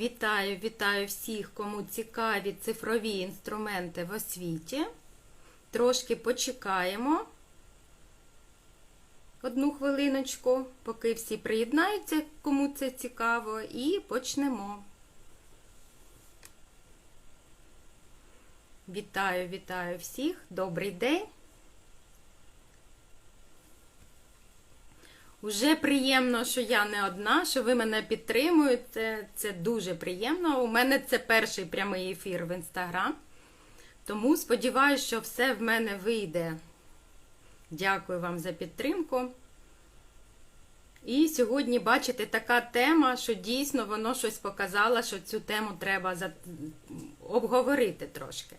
Вітаю, вітаю всіх, кому цікаві цифрові інструменти в освіті. Трошки почекаємо одну хвилиночку, поки всі приєднаються, кому це цікаво, і почнемо. Вітаю, вітаю всіх, добрий день. Уже приємно, що я не одна, що ви мене підтримуєте. Це дуже приємно. У мене це перший прямий ефір в інстаграм. Тому сподіваюся, що все в мене вийде. Дякую вам за підтримку. І сьогодні, бачите, така тема, що дійсно воно щось показало, що цю тему треба обговорити трошки.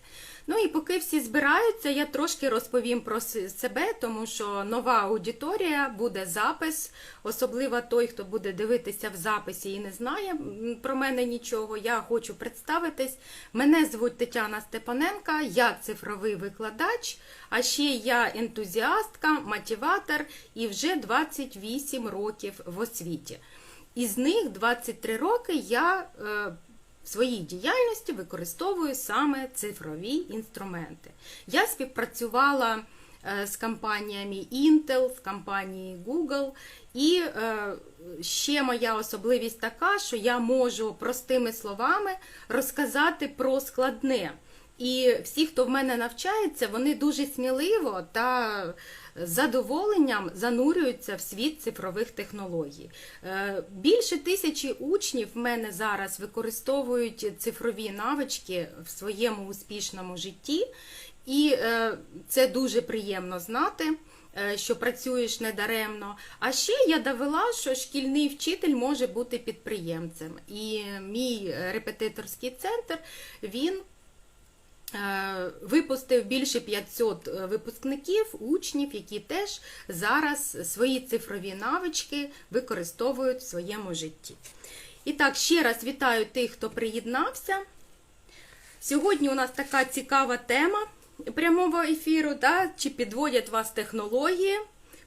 Ну і поки всі збираються, я трошки розповім про себе, тому що нова аудиторія буде запис, особливо той, хто буде дивитися в записі і не знає про мене нічого. Я хочу представитись. Мене звуть Тетяна Степаненка, я цифровий викладач, а ще я ентузіастка, мотиватор і вже 28 років в освіті. Із них 23 роки я. В своїй діяльності використовую саме цифрові інструменти. Я співпрацювала з компаніями Intel, з компанією Google, і ще моя особливість така, що я можу простими словами розказати про складне. І всі, хто в мене навчається, вони дуже сміливо та задоволенням занурюються в світ цифрових технологій. Більше тисячі учнів в мене зараз використовують цифрові навички в своєму успішному житті, і це дуже приємно знати. Що працюєш недаремно. А ще я довела, що шкільний вчитель може бути підприємцем. І мій репетиторський центр він випустив більше 500 випускників, учнів, які теж зараз свої цифрові навички використовують в своєму житті. І так, ще раз вітаю тих, хто приєднався. Сьогодні у нас така цікава тема прямого ефіру, да? чи підводять вас технології.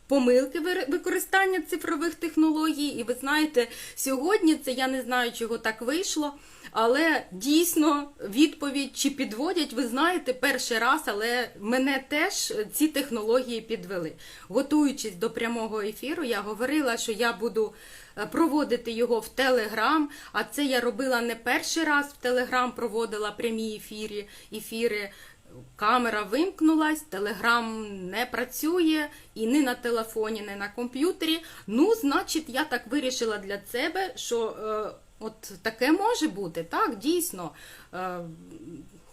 Помилки використання цифрових технологій, і ви знаєте, сьогодні це я не знаю, чого так вийшло, але дійсно відповідь чи підводять, ви знаєте, перший раз, але мене теж ці технології підвели. Готуючись до прямого ефіру, я говорила, що я буду проводити його в Телеграм, а це я робила не перший раз в Телеграм, проводила прямі ефіри, ефіри. Камера вимкнулась, телеграм не працює і ні на телефоні, ні на комп'ютері. Ну, значить, я так вирішила для себе, що е, от таке може бути, так, дійсно. Е,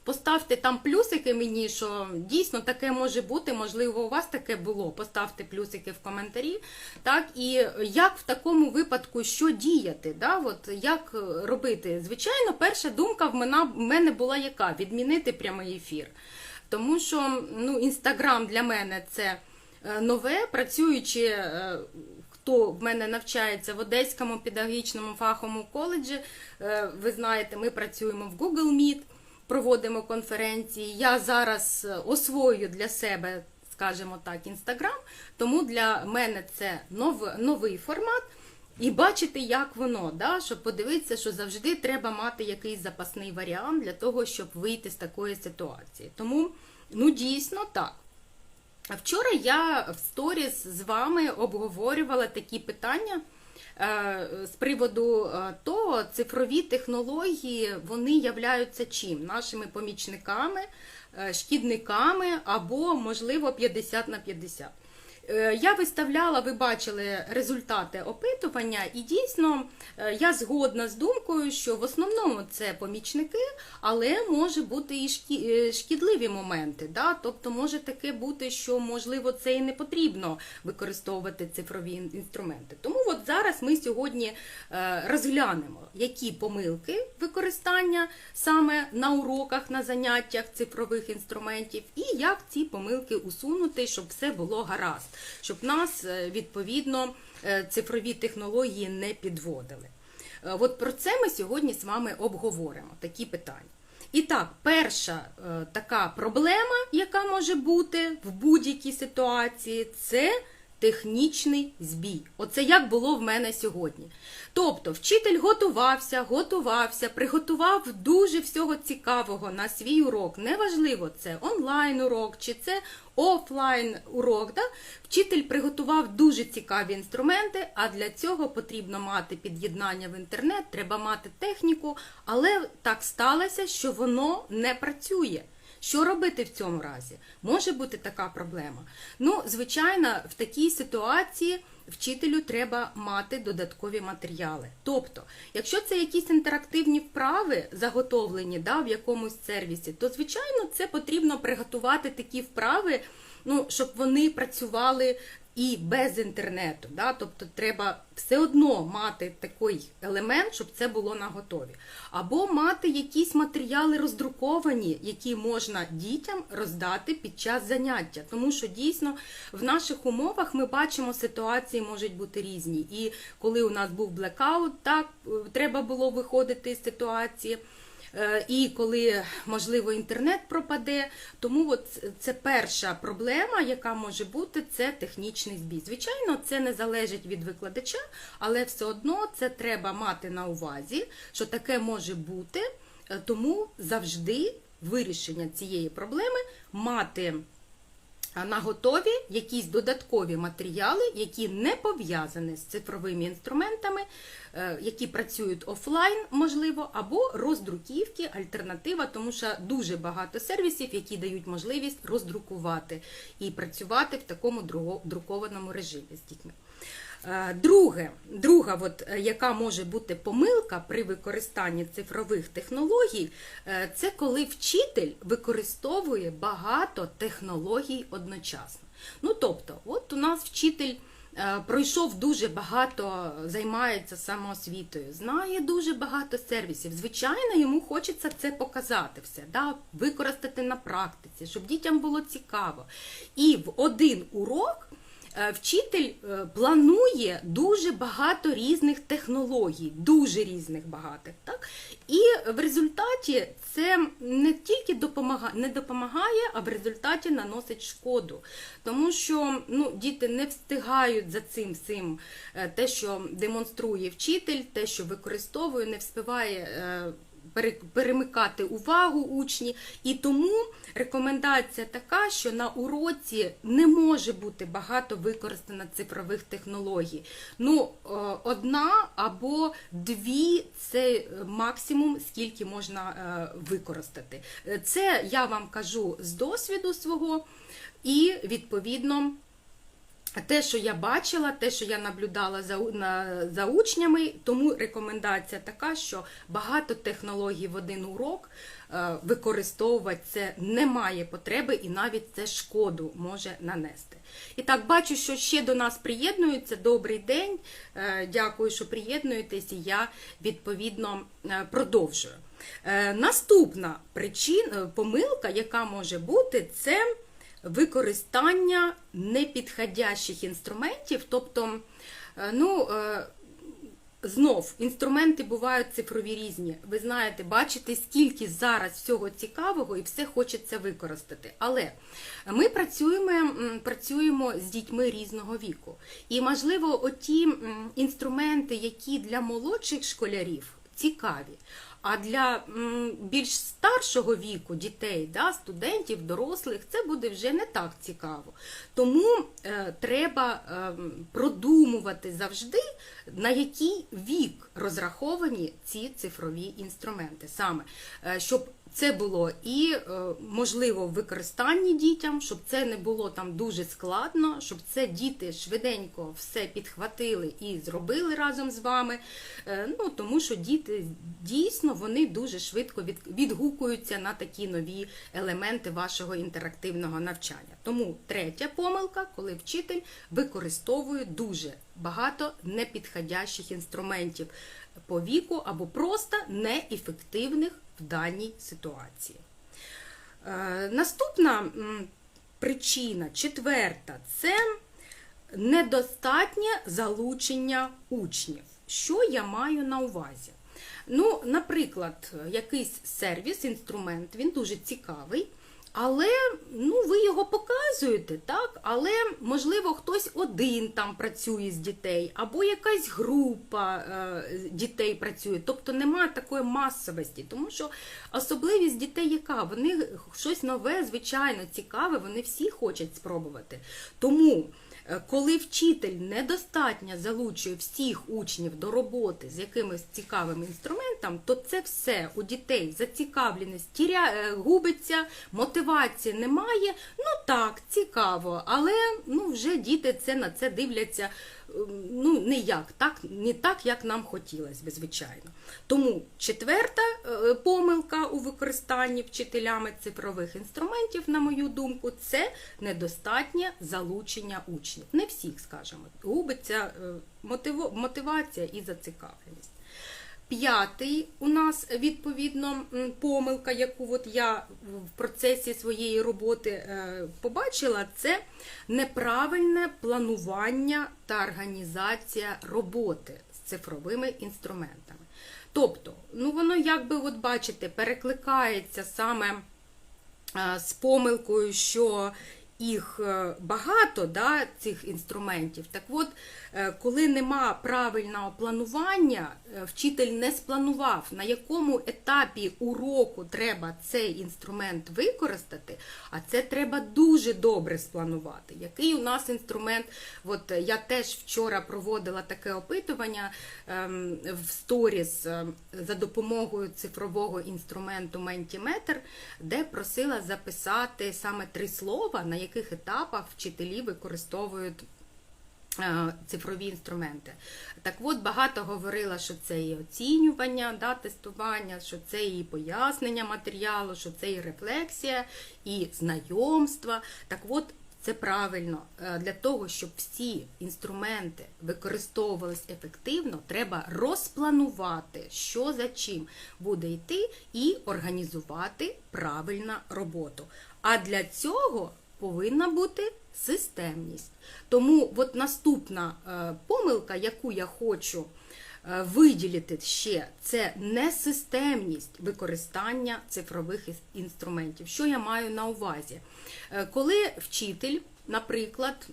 Поставте там плюсики мені, що дійсно таке може бути, можливо, у вас таке було. Поставте плюсики в коментарі. Так, І як в такому випадку що діяти? Да? От, Як робити? Звичайно, перша думка в мене була яка? Відмінити прямий ефір. Тому що ну, Інстаграм для мене це нове, працюючи. Хто в мене навчається в Одеському педагогічному фаховому коледжі, ви знаєте, ми працюємо в Google Meet проводимо конференції. Я зараз освоюю для себе, скажімо так, інстаграм, тому для мене це нов, новий формат. І бачити, як воно, да, щоб подивитися, що завжди треба мати якийсь запасний варіант для того, щоб вийти з такої ситуації. Тому, ну, дійсно так. Вчора я в сторіс з вами обговорювала такі питання. З приводу того, цифрові технології вони являються чим? Нашими помічниками, шкідниками або, можливо, 50 на 50. Я виставляла, ви бачили результати опитування, і дійсно я згодна з думкою, що в основному це помічники, але може бути і шкідливі моменти. Да? Тобто може таке бути, що можливо це і не потрібно використовувати цифрові інструменти. Тому от зараз ми сьогодні розглянемо, які помилки використання саме на уроках, на заняттях цифрових інструментів, і як ці помилки усунути, щоб все було гаразд щоб нас відповідно цифрові технології не підводили. От про це ми сьогодні з вами обговоримо такі питання. І так, перша така проблема, яка може бути в будь-якій ситуації, це технічний збій. Оце як було в мене сьогодні. Тобто, вчитель готувався, готувався, приготував дуже всього цікавого на свій урок. Неважливо, це онлайн урок чи це офлайн урок. Да? Вчитель приготував дуже цікаві інструменти, а для цього потрібно мати під'єднання в інтернет, треба мати техніку, але так сталося, що воно не працює. Що робити в цьому разі? Може бути така проблема. Ну, звичайно, в такій ситуації вчителю треба мати додаткові матеріали. Тобто, якщо це якісь інтерактивні вправи заготовлені да, в якомусь сервісі, то звичайно це потрібно приготувати такі вправи, ну, щоб вони працювали і без інтернету. Да? Тобто треба все одно мати такий елемент, щоб це було на готові. Або мати якісь матеріали роздруковані, які можна дітям роздати під час заняття. Тому що дійсно в наших умовах ми бачимо, ситуації можуть бути різні. І коли у нас був блекаут, так треба було виходити з ситуації. Е, І коли можливо інтернет пропаде, тому от це перша проблема, яка може бути, це технічний збій. Звичайно, це не залежить від викладача, але все одно це треба мати на увазі, що таке може бути, Е, тому завжди вирішення цієї проблеми мати на готові якісь додаткові матеріали, які не пов'язані з цифровими інструментами, е, які працюють офлайн, можливо, або роздруківки, альтернатива, тому що дуже багато сервісів, які дають можливість роздрукувати і працювати в такому друкованому режимі з дітьми. Е, Друге, друга, от, е, яка може бути помилка при використанні цифрових технологій, е, це коли вчитель використовує багато технологій одночасно. Ну тобто, от у нас вчитель. Пройшов дуже багато, займається самоосвітою, знає дуже багато сервісів. Звичайно, йому хочеться це показати все, да? використати на практиці, щоб дітям було цікаво. І в один урок Вчитель е, планує дуже багато різних технологій, дуже різних багатих. Так? І в результаті це не тільки допомагає, не допомагає, а в результаті наносить шкоду. Тому що ну, діти не встигають за цим всім е, те, що демонструє вчитель, те, що використовує, не встигає. Пере- перемикати увагу учні, і тому рекомендація така, що на уроці не може бути багато використано цифрових технологій. Ну, е, одна або дві це е, максимум, скільки можна е, використати. Це я вам кажу з досвіду свого, і відповідно. Те, що я бачила, те, що я наблюдала за, на, за учнями, тому рекомендація така, що багато технологій в один урок е, використовувати це немає потреби і навіть це шкоду може нанести. І так, бачу, що ще до нас приєднуються. Добрий день. Е, дякую, що приєднуєтесь, і я відповідно е, продовжую. Е, наступна причина, помилка, яка може бути, це використання непідходящих інструментів, тобто, е, ну, е, знов, інструменти бувають цифрові різні. Ви знаєте, бачите, скільки зараз всього цікавого і все хочеться використати. Але ми працюємо, працюємо з дітьми різного віку. І, можливо, оті інструменти, які для молодших школярів цікаві. А для більш старшого віку дітей, да, студентів, дорослих, це буде вже не так цікаво. Тому е, треба е, продумувати завжди, на який вік розраховані ці цифрові інструменти. Саме, е, щоб це було і е, можливо в використанні дітям, щоб це не було там дуже складно, щоб це діти швиденько все підхватили і зробили разом з вами. Е, Ну тому що діти дійсно вони дуже швидко відгукуються на такі нові елементи вашого інтерактивного навчання. Тому третя помилка, коли вчитель використовує дуже багато непідходящих інструментів по віку або просто неефективних в даній ситуації. Е, Наступна причина, четверта, це недостатнє залучення учнів. Що я маю на увазі? Ну, наприклад, якийсь сервіс, інструмент, він дуже цікавий, Але ну, ви його показуєте, так? Але можливо хтось один там працює з дітей, або якась група е, дітей працює. Тобто немає такої масовості, тому що особливість дітей яка? Вони щось нове, звичайно, цікаве, вони всі хочуть спробувати. Тому. Е, Коли вчитель недостатньо залучує всіх учнів до роботи з якимось цікавим інструментом, то це все у дітей зацікавленість тіря, е, губиться, мотивації немає. Ну так, цікаво, але ну вже діти це на це дивляться е, ну не як, так, не так, як нам хотілося би, звичайно. Тому четверта е, помилка у використанні вчителями цифрових інструментів, на мою думку, це недостатнє залучення учнів. Не всіх, скажімо, губиться е, мотивація і зацікавленість. П'ятий у нас відповідно помилка, яку от я в процесі своєї роботи е, побачила, це неправильне планування та організація роботи з цифровими інструментами. Тобто, ну воно якби, от бачите, перекликається саме е, з помилкою, що їх е, багато, да, цих інструментів. Так от, е, коли нема правильного планування, е, вчитель не спланував, на якому етапі уроку треба цей інструмент використати, а це треба дуже добре спланувати. Який у нас інструмент? От я теж вчора проводила таке опитування ем, в сторіс за допомогою цифрового інструменту Mentimeter, де просила записати саме три слова, на яких етапах вчителі використовують е, цифрові інструменти. Так от багато говорила, що це і оцінювання, да, тестування, що це і пояснення матеріалу, що це і рефлексія, і знайомства. Так от це правильно. Е, Для того, щоб всі інструменти використовувались ефективно, треба розпланувати, що за чим буде йти, і організувати правильну роботу. А для цього повинна бути системність. Тому от наступна е, помилка, яку я хочу е, виділити ще, це несистемність використання цифрових інструментів. Що я маю на увазі? Е, Коли вчитель, наприклад,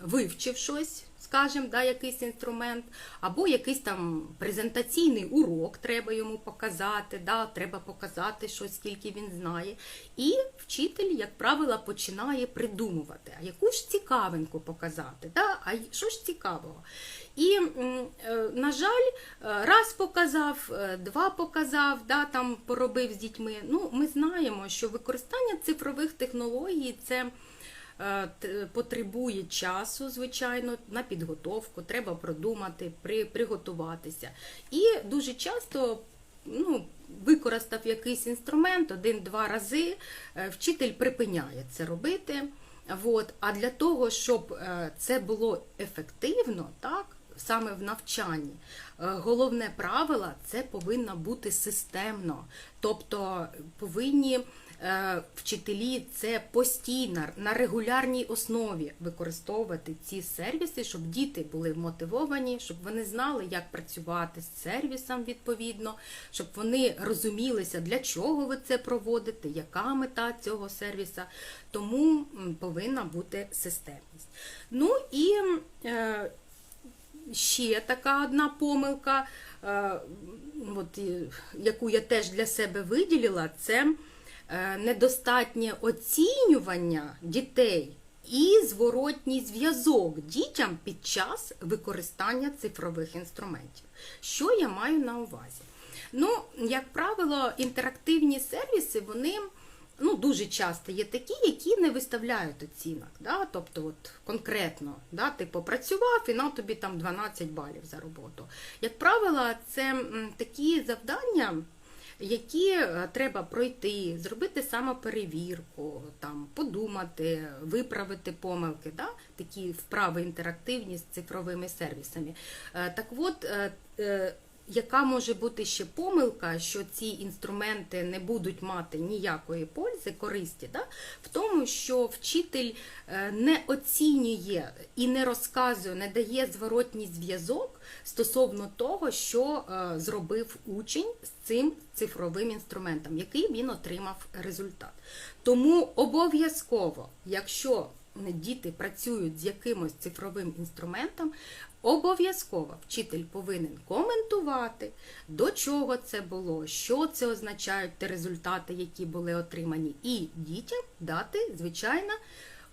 вивчив щось, скажімо, да, якийсь інструмент, або якийсь там презентаційний урок треба йому показати, да, треба показати щось, скільки він знає. І вчитель, як правило, починає придумувати, а яку ж цікавинку показати, да, а що ж цікавого. І, е, на жаль, е, раз показав, е, два показав, да, там поробив з дітьми. Ну, ми знаємо, що використання цифрових технологій це потребує часу, звичайно, на підготовку, треба продумати, при, приготуватися. І дуже часто ну, використав якийсь інструмент один-два рази, е, вчитель припиняє це робити. От. А для того, щоб е, це було ефективно, так, саме в навчанні, е, головне правило це повинно бути системно. Тобто повинні е, вчителі це постійно на регулярній основі використовувати ці сервіси, щоб діти були мотивовані, щоб вони знали, як працювати з сервісом відповідно, щоб вони розумілися, для чого ви це проводите, яка мета цього сервіса. Тому повинна бути системність. Ну і е, ще така одна помилка, е, от, яку я теж для себе виділила, це е, недостатнє оцінювання дітей і зворотній зв'язок дітям під час використання цифрових інструментів. Що я маю на увазі? Ну, як правило, інтерактивні сервіси, вони ну, дуже часто є такі, які не виставляють оцінок. Да? Тобто, от конкретно, да, ти попрацював і на тобі там 12 балів за роботу. Як правило, це такі завдання. Які е, треба пройти, зробити самоперевірку, там, подумати, виправити помилки, да? такі вправи інтерактивні з цифровими сервісами. Е, Так от, е, яка може бути ще помилка, що ці інструменти не будуть мати ніякої пользи, користі, да? в тому, що вчитель е, не оцінює і не розказує, не дає зворотній зв'язок стосовно того, що е, зробив учень з цим цифровим інструментом, який він отримав результат. Тому обов'язково, якщо діти працюють з якимось цифровим інструментом, обов'язково вчитель повинен коментувати, до чого це було, що це означають ті результати, які були отримані, і дітям дати, звичайно,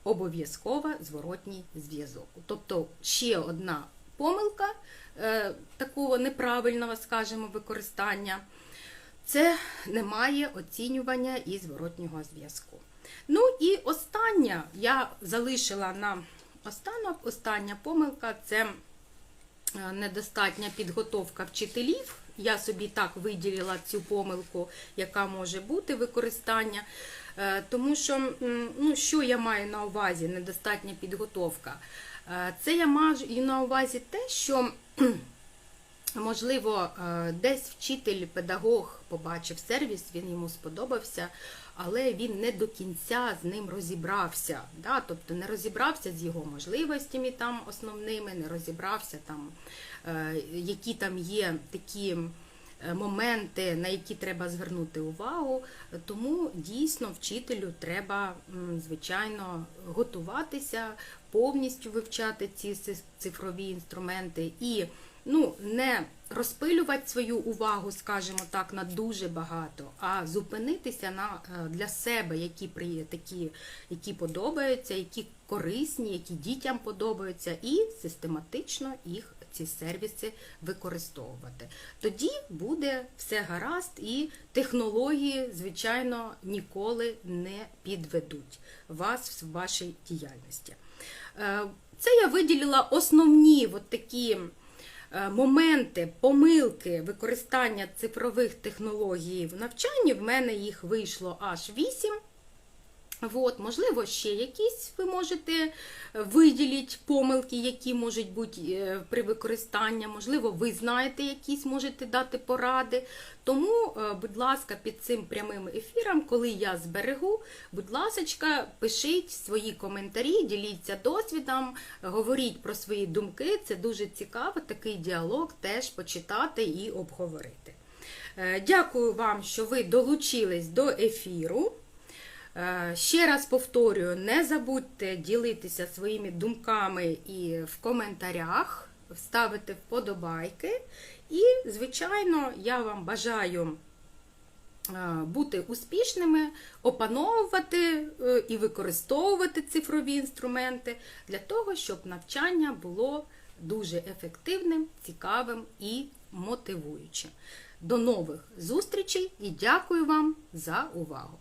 обов'язково зворотній зв'язок. Тобто ще одна помилка е, такого неправильного, скажімо, використання. Це немає оцінювання і зворотнього зв'язку. Ну і остання, я залишила на останок, остання помилка це недостатня підготовка вчителів. Я собі так виділила цю помилку, яка може бути використання. Е, Тому що, ну, що я маю на увазі, недостатня підготовка? Е, Це я маю на увазі те, що Можливо, е, десь вчитель, педагог побачив сервіс, він йому сподобався, але він не до кінця з ним розібрався. Да? Тобто не розібрався з його можливостями там основними, не розібрався там, е, які там є такі е, моменти, на які треба звернути увагу. Тому дійсно вчителю треба, звичайно, готуватися, повністю вивчати ці цифрові інструменти і ну, не розпилювати свою увагу, скажімо так, на дуже багато, а зупинитися на е, для себе, які такі, які подобаються, які корисні, які дітям подобаються, і систематично їх ці сервіси використовувати. Тоді буде все гаразд, і технології, звичайно, ніколи не підведуть вас в вашій діяльності. Е, Це я виділила основні от такі моменти, помилки використання цифрових технологій в навчанні. В мене їх вийшло аж 8. От, можливо, ще якісь ви можете виділити помилки, які можуть бути е, при використанні. Можливо, ви знаєте якісь, можете дати поради. Тому, е, будь ласка, під цим прямим ефіром, коли я зберегу, будь ласка, пишіть свої коментарі, діліться досвідом, говоріть про свої думки. Це дуже цікаво, такий діалог теж почитати і обговорити. Е, Дякую вам, що ви долучились до ефіру. Е, Ще раз повторюю, не забудьте ділитися своїми думками і в коментарях, ставити вподобайки. І, звичайно, я вам бажаю е, бути успішними, опановувати е, і використовувати цифрові інструменти для того, щоб навчання було дуже ефективним, цікавим і мотивуючим. До нових зустрічей і дякую вам за увагу!